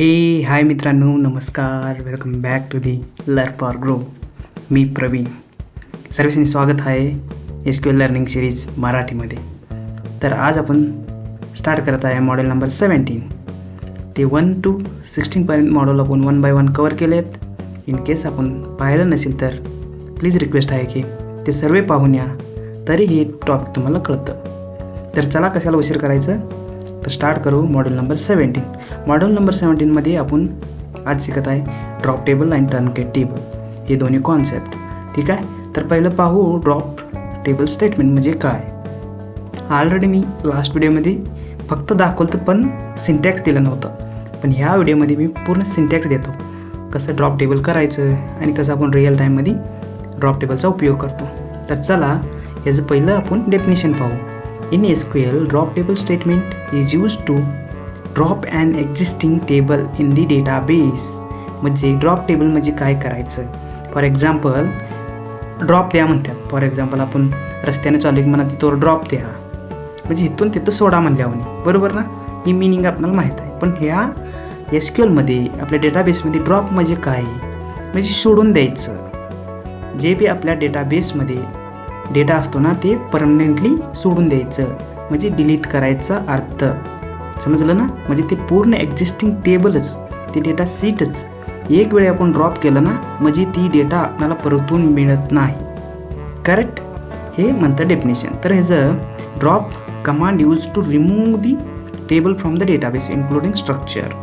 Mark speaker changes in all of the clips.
Speaker 1: हे हाय मित्रांनो नमस्कार. वेलकम बॅक टू दी लर फॉर ग्रो मी प्रवीण. सर्वेशनी स्वागत आहे एस क्यू लर्निंग सिरीज मराठीमध्ये. तर आज आपण स्टार्ट करत आहे मॉडेल नंबर सेवन्टीन ते वन टू सिक्स्टीनपर्यंत मॉडेल आपण वन बाय वन कवर केले आहेत इन केस आपण पाहिलं नसेल तर प्लीज रिक्वेस्ट आहे की ते सर्व पाहून या. तरीही एक टॉपिक तुम्हाला कळतं. तर चला कशाला उशीर करायचं? तर स्टार्ट करू model number seventeen model number सेवन्टीनमध्ये आपण आज शिकत आहे ड्रॉप टेबल आणि टर्नकेट टेबल हे दोन्ही कॉन्सेप्ट ठीक आहे? तर पहिलं पाहू ड्रॉप टेबल स्टेटमेंट म्हणजे काय? ऑलरेडी मी लास्ट व्हिडिओमध्ये फक्त दाखवलं तर पण सिंटॅक्स दिलं नव्हतं. पण ह्या व्हिडिओमध्ये मी पूर्ण सिंटॅक्स देतो. कसं ड्रॉप टेबल करायचं आणि कसं आपण रिअल टाईममध्ये ड्रॉप टेबलचा उपयोग करतो. तर चला याचं पहिलं आपण डेफिनेशन पाहू. In SQL, drop table statement is used to drop an existing table in the database. म्हणजे ड्रॉप टेबल म्हणजे काय करायचं? फॉर एक्झाम्पल ड्रॉप द्या म्हणतात. फॉर एक्झाम्पल आपण रस्त्याने चालू की म्हणा तो ड्रॉप द्या. म्हणजे इथून तिथं सोडा म्हणल्यावर बरोबर ना? ही मिनिंग आपल्याला माहीत आहे. पण ह्या एस क्यू एलमध्ये आपल्या डेटाबेसमध्ये ड्रॉप म्हणजे काय? म्हणजे सोडून द्यायचं. जे बी आपल्या डेटाबेसमध्ये डेटा असतो ना ते परमनंटली सोडून द्यायचं. म्हणजे डिलीट करायचा अर्थ. समजलं ना? म्हणजे ते पूर्ण एक्झिस्टिंग टेबलच ते डेटा सीटच एक वेळी आपण ड्रॉप केलं ना म्हणजे ती डेटा आपल्याला परतून मिळत नाही. करेक्ट हे म्हणतं डेफिनेशन तर ह्याचं drop command use to remove the table from the database including structure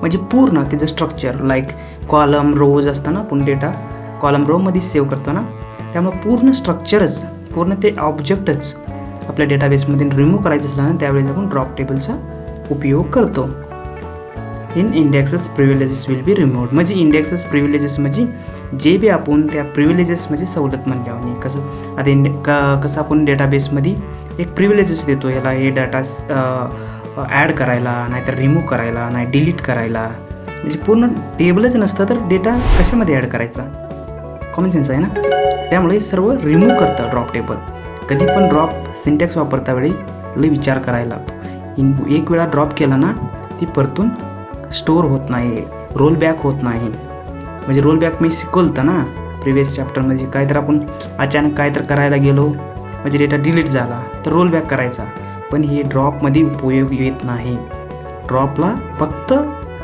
Speaker 1: म्हणजे पूर्ण त्याचं स्ट्रक्चर लाईक कॉलम रोज असतं ना आपण डेटा कॉलम रोमध्ये सेव्ह करतो ना त्यामुळे पूर्ण स्ट्रक्चरच पूर्ण ते ऑब्जेक्टच आपल्या डेटाबेसमध्ये रिमूव्ह करायचं असलं ना त्यावेळेस आपण ड्रॉप टेबलचा उपयोग करतो. In indexes privileges will be remove म्हणजे इंडेक्सेस प्रिव्हिलेजेस म्हणजे जे बी आपण त्या प्रिव्हिलेजेस म्हणजे सवलत म्हणल्यावर कसं आता इंडे कसं आपण डेटाबेसमध्ये एक प्रिव्हिलेजेस देतो ह्याला हे डाटा ॲड करायला नाहीतर रिमूव्ह करायला नाही डिलीट करायला. म्हणजे पूर्ण टेबलच नसतं तर डेटा कशामध्ये ॲड करायचा? कॉमन सेन्स आहे ना? त्यामुळे सर्व रिमूव्ह करतं ड्रॉप टेबल कधी पण ड्रॉप सिंटॅक्स वापरता वेळी लई विचार करायला लागतो. इन एक वेळा ड्रॉप केला ना ती परतून स्टोअर होत नाही रोल बॅक होत नाही. म्हणजे रोल बॅक मी शिकवलं ना प्रिव्हियस चॅप्टरमध्ये काय तर आपण अचानक काय तर करायला गेलो म्हणजे डेटा डिलीट झाला तर रोल बॅक करायचा. पण हे ड्रॉपमध्ये उपयोग येत नाही. ड्रॉपला फक्त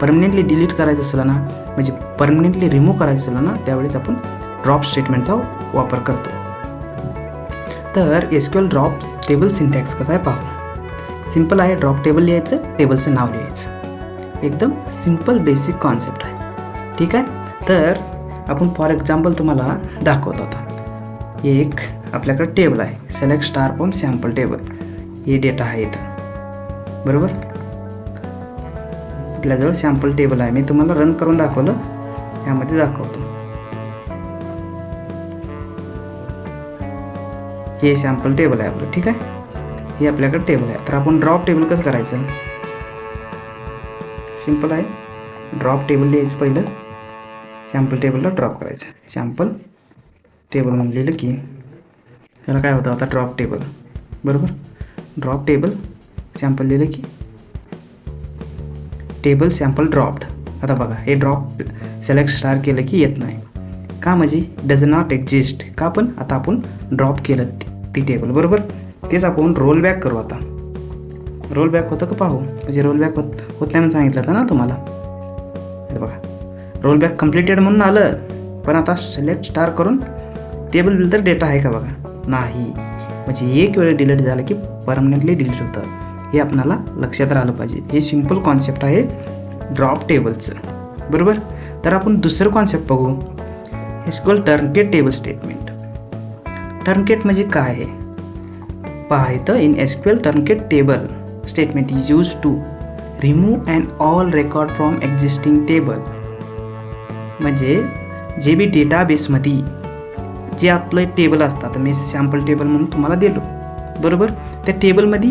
Speaker 1: परमनेंटली डिलीट करायचं असलं ना म्हणजे परमनेंटली रिमूव्ह करायचं असलं ना त्यावेळेस आपण ड्रॉप स्टेटमेंटचा वापर करतो. तर एसक्यूएल ड्रॉप टेबल सिंटॅक्स कसा आहे पाहू. सिंपल आहे ड्रॉप टेबल लिहायचं टेबलचं नाव लिहायचं. एकदम सिंपल बेसिक कॉन्सेप्ट आहे. ठीक आहे? तर आपण फॉर एक्झाम्पल तुम्हाला दाखवतो आता. एक आपल्याकडे टेबल आहे. Select star from sample table हे डेटा आहे इथं. बरोबर? आपल्याजवळ सॅम्पल टेबल आहे. मी तुम्हाला रन करून दाखवलं. त्यामध्ये दाखवतो. हे सॅम्पल टेबल आहे आपलं ठीक आहे? हे आपल्याकडे टेबल आहे. तर आपण ड्रॉप टेबल कसं करायचं? सिंपल आहे. ड्रॉप टेबल लिहायचं पहिलं. सॅम्पल टेबलला ड्रॉप करायचं. सॅम्पल टेबल म्हणून लिहिलं की त्याला काय होतं आता? ड्रॉप टेबल बरोबर? ड्रॉप टेबल सॅम्पल लिहिलं की टेबल सॅम्पल ड्रॉप्ड आता बघा हे ड्रॉप सिलेक्ट स्टार केलं की येत नाही. का म्हणजे? डज नॉट एक्झिस्ट का पण? आता आपण ड्रॉप केलं. टी टेबल बरोबर? तेच आपण रोल बॅक करू आता. रोल बॅक होतं का पाहू? म्हणजे रोल बॅक होत होत नाही म्हणून सांगितलं होतं ना तुम्हाला? बघा. रोल बॅक कम्प्लिटेड म्हणून आलं पण आता सिलेक्ट स्टार करून टेबल बिल तर डेटा आहे का बघा? नाही. म्हणजे एक वेळ डिलीट झालं की परमनंटली डिलीट होतं. हे आपणाला लक्षात राहिलं पाहिजे. हे सिंपल कॉन्सेप्ट आहे ड्रॉप टेबलचं बरोबर? तर आपण दुसरं कॉन्सेप्ट बघू. स्कॉल टर्नकेट टेबल स्टेटमेंट टर्नकेट म्हणजे काय? आहे पहा इथं in SQL truncate table. Statement is use to remove and all record from existing table म्हणजे जे बी डेटाबेसमध्ये जे आपलं टेबल असतात मी सॅम्पल टेबल म्हणून तुम्हाला दिलो. बरोबर? त्या टेबलमध्ये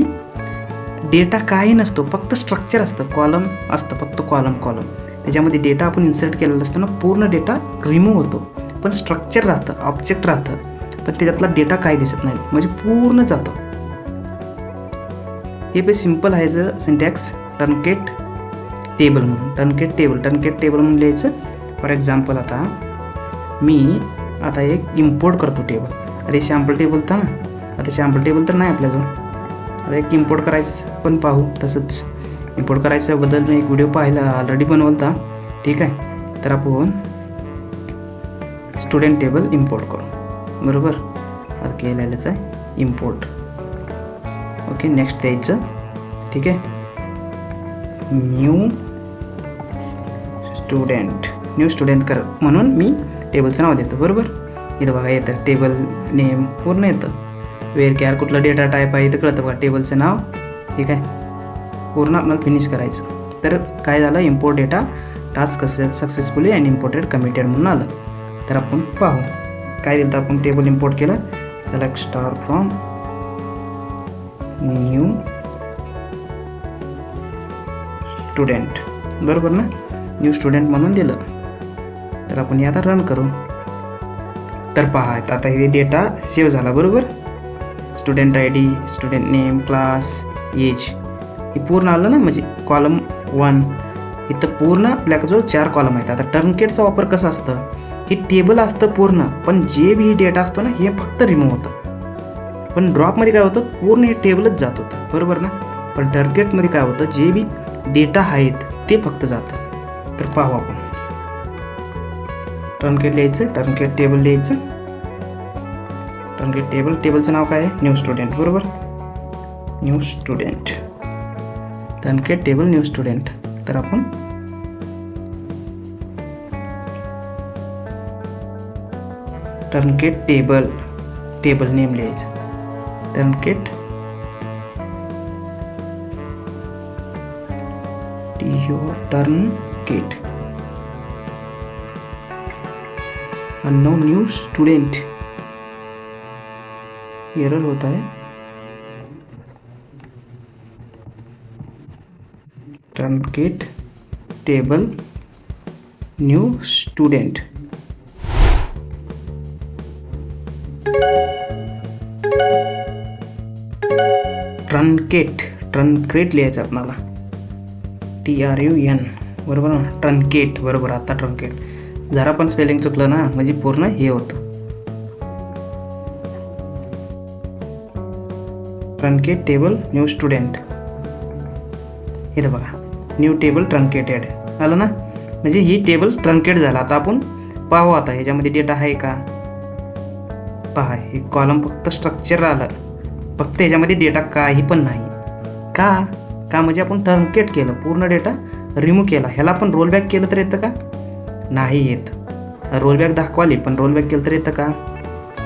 Speaker 1: डेटा काही नसतो फक्त स्ट्रक्चर असतं कॉलम असतं फक्त कॉलम कॉलम त्याच्यामध्ये डेटा आपण इन्सर्ट केलेला असतो ना पूर्ण डेटा रिमूव्ह होतो. पण स्ट्रक्चर राहतं ऑब्जेक्ट राहतं. पण त्याच्यातला डेटा काय दिसत नाही. म्हणजे पूर्ण जातं. हे पे सिंपल आहे जर सिंटॅक्स टर्नकेट टेबल म्हणून. टर्नकेट टेबल. टर्नकेट टेबल म्हणून लिहायचं. फॉर एक्झाम्पल आता मी आता एक इम्पोर्ट करतो टेबल. अरे सॅम्पल टेबल तर ना आता सॅम्पल टेबल तर नाही आपल्याजवळ. आता एक इम्पोर्ट करायचं पण पाहू तसंच. इम्पोर्ट करायच्याबद्दल मी एक व्हिडिओ पाहिला ऑलरेडी बनवलता. ठीक आहे? तर आपण स्टुडंट टेबल इम्पोर्ट करू. बरोबर? आता केलेलंच आहे. इम्पोर्ट ओके नेक्स्ट द्यायचं. ठीक आहे? न्यू स्टुडंट न्यू स्टुडंट कर म्हणून मी टेबलचं नाव देतो. बरोबर? इथं बघा येतं. टेबल नेम पूर्ण येतं. वेर केअर कुठला डेटा टाईप आहे इथं कळतं बघा टेबलचं नाव. ठीक आहे? पूर्ण आपल्याला फिनिश करायचं. तर काय झालं? Import data task successfully and imported committed म्हणून आलं. तर आपण पाहू. काय दिलं तर आपण टेबल इम्पोर्ट केलं. Select star from new student बरोबर ना? न्यू स्टुडंट म्हणून दिलं. तर आपण हे आता रन करू. तर पहा आता हे डेटा सेव्ह झाला बरोबर? Student I D student name class age हे पूर्ण आलं ना? म्हणजे कॉलम वन इथं पूर्ण आपल्याकडे चार कॉलम आहेत. आता टर्नकेटचा वापर कसा असतं? हे टेबल असतं पूर्ण. पण जे बी डेटा असतो ना हे फक्त रिमूव्ह होतं. पण ड्रॉपमध्ये काय होतं? पूर्ण हे टेबलच जात होतं. बरोबर ना? पण टार्गेटमध्ये काय होतं? जे बी डेटा आहेत ते फक्त जातं. तर पाहू आपण. टर्नकेट लिहायचं टर्नकेट टेबल लिहायचं. टर्नकेट टेबल टेबलचं नाव काय आहे? न्यू स्टुडंट बरोबर? New student truncate table new student तर आपण टर्नकेट टेबल टेबल नेम लिहायचं truncate truncate. Unknown new student error होता है। Truncate table new student truncate truncate लिहायचं आपणाला. टी आर यू एन बरोबर ना? ट्रनकेट बरोबर आता ट्रनकेट. जरा पण स्पेलिंग चुकलं ना म्हणजे पूर्ण हे होतं. ट्रनकेट टेबल न्यू स्टुडंट इथं बघा. न्यू टेबल ट्रंकेटेड आलं ना? म्हणजे ही टेबल ट्रंकेट झाला. आता आपण पाहू आता ह्याच्यामध्ये डेटा आहे का? पहा हे कॉलम फक्त स्ट्रक्चर आलं फक्त याच्यामध्ये डेटा काही पण नाही. का? का म्हणजे आपण ट्रंकेट केलं पूर्ण डेटा रिमूव्ह केला. ह्याला आपण रोलबॅक केलं तर येतं का? नाही येत. रोलबॅक दाखवाली पण रोलबॅक केलं तर येतं का?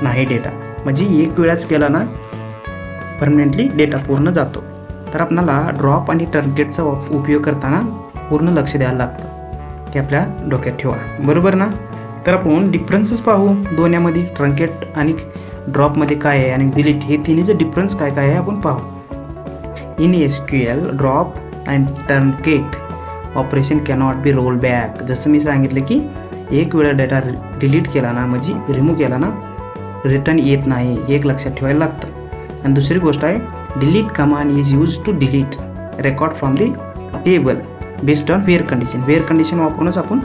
Speaker 1: नाही डेटा म्हणजे एक वेळाच केला ना परमनंटली डेटा पूर्ण जातो. तर आपणाला ड्रॉप आणि टर्नकेटचा उपयोग करताना पूर्ण लक्ष द्यायला लागतं. की आपल्या डोक्यात ठेवा. बरोबर ना? तर आपण डिफरन्सेस पाहू दोन्यामध्ये ट्रंकेट आणि ड्रॉपमध्ये काय आहे आणि डिलीट हे तिन्हीचं डिफरन्स काय काय आहे आपण पाहू. In S Q L drop and truncate operation cannot be roll back जसं मी सांगितलं की एक वेळा डेटा डिलीट केला ना म्हणजे रिमूव्ह केला ना रिटर्न येत नाही एक लक्षात ठेवायला लागतं. आणि दुसरी गोष्ट आहे delete command is use to delete record from the table based on where condition where condition वापरूनच आपण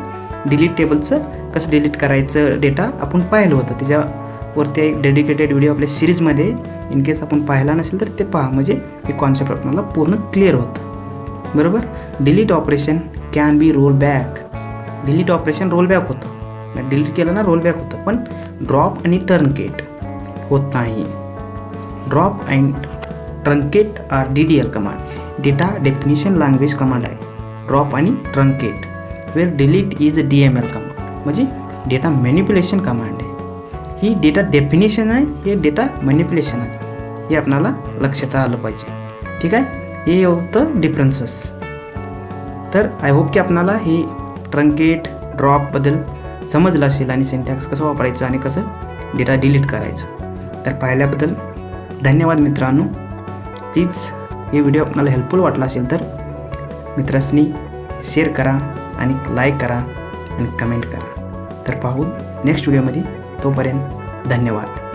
Speaker 1: डिलीट टेबलचं कसं डिलीट करायचं डेटा आपण पाहिलं होतं. त्याच्यावरती एक डेडिकेटेड व्हिडिओ आपल्या सिरीजमध्ये इन केस आपण पाहिला नसेल तर ते पहा. म्हणजे हे कॉन्सेप्ट आपल्याला पूर्ण क्लिअर होतं. बरोबर? Delete operation can be roll back delete operation roll back होतं. डिलीट केलं ना रोल बॅक होतं. पण ड्रॉप आणि टर्नकेट होत नाही. Drop and truncate are D D L command data definition language command आहे. ड्रॉप आणि truncate where delete is a D M L command म्हणजे डेटा मॅन्युप्युलेशन कमांड आहे. ही डेटा डेफिनेशन आहे हे डेटा मॅन्युप्युलेशन आहे. हे आपणाला लक्षात आलं पाहिजे. ठीक आहे? हे होतं डिफरन्सेस तर आय होप की आपणाला हे ट्रंकेट ड्रॉपबद्दल समजलं असेल आणि सिंटॅक्स कसं वापरायचं आणि कसं डेटा डिलीट करायचं. तर पाहिल्याबद्दल धन्यवाद मित्रांनो. प्लीज हे व्हिडिओ आपल्याला हेल्पफुल वाटला असेल तर मित्रांनी शेअर करा आणि लाईक करा. आणि कमेंट करा. तर पाहू नेक्स्ट व्हिडिओमध्ये तोपर्यंत धन्यवाद.